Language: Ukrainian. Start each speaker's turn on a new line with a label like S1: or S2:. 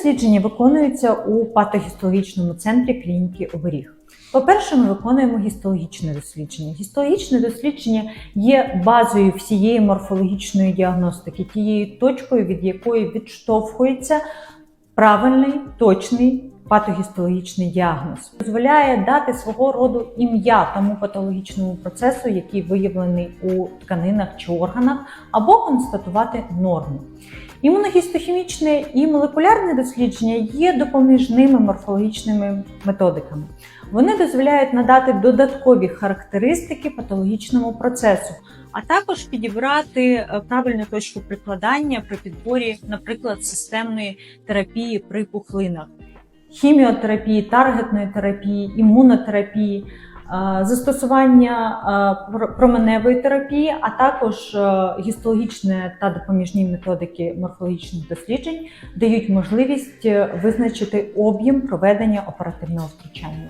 S1: дослідження виконуються у патогістологічному центрі клініки Оберіг. По-перше, ми виконуємо гістологічне дослідження. Гістологічне дослідження є базою всієї морфологічної діагностики, тією точкою, від якої відштовхується правильний, точний патогістологічний діагноз. Дозволяє дати свого роду ім'я тому патологічному процесу, який виявлений у тканинах чи органах, або констатувати норму. Імуногістохімічне і молекулярне дослідження є допоміжними морфологічними методиками. Вони дозволяють надати додаткові характеристики патологічному процесу, а також підібрати е, правильну точку прикладання при підборі, наприклад, системної терапії при пухлинах, хіміотерапії, таргетної терапії, імунотерапії, застосування променевої терапії, а також е, гістологічне та допоміжні методики морфологічних досліджень дають можливість е, визначити об'єм проведення оперативного втручання.